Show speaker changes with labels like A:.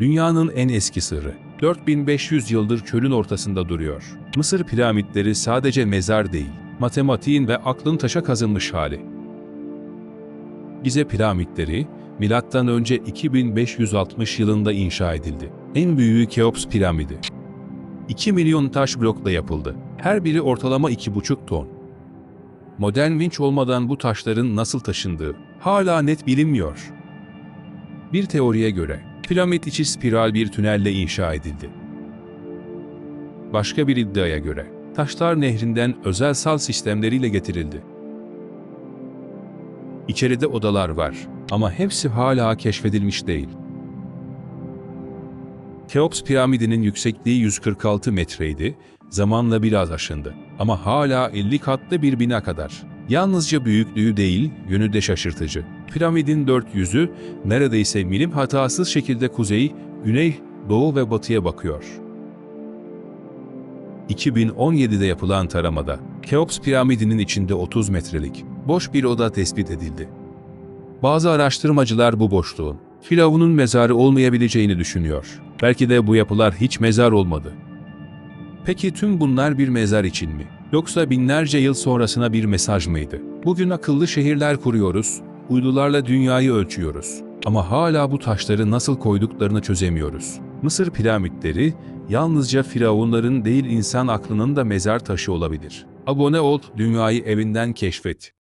A: Dünyanın en eski sırrı. 4500 yıldır çölün ortasında duruyor. Mısır piramitleri sadece mezar değil, matematiğin ve aklın taşa kazınmış hali. Gize piramitleri, milattan önce 2560 yılında inşa edildi. En büyüğü Keops piramidi. 2 milyon taş blokla yapıldı. Her biri ortalama 2,5 ton. Modern vinç olmadan bu taşların nasıl taşındığı hala net bilinmiyor. Bir teoriye göre piramit içi spiral bir tünelle inşa edildi. Başka bir iddiaya göre taşlar nehrinden özel sal sistemleriyle getirildi. İçeride odalar var ama hepsi hala keşfedilmiş değil. Keops piramidinin yüksekliği 146 metreydi, zamanla biraz aşındı. Ama hala 50 katlı bir bina kadar. Yalnızca büyüklüğü değil, yönü de şaşırtıcı. Piramidin dört yüzü neredeyse milim hatasız şekilde kuzey, güney, doğu ve batıya bakıyor. 2017'de yapılan taramada Keops piramidinin içinde 30 metrelik boş bir oda tespit edildi. Bazı araştırmacılar bu boşluğun Firavun'un mezarı olmayabileceğini düşünüyor. Belki de bu yapılar hiç mezar olmadı. Peki tüm bunlar bir mezar için mi? Yoksa binlerce yıl sonrasına bir mesaj mıydı? Bugün akıllı şehirler kuruyoruz, uydularla dünyayı ölçüyoruz. Ama hala bu taşları nasıl koyduklarını çözemiyoruz. Mısır piramitleri yalnızca firavunların değil insan aklının da mezar taşı olabilir. Abone ol, dünyayı evinden keşfet.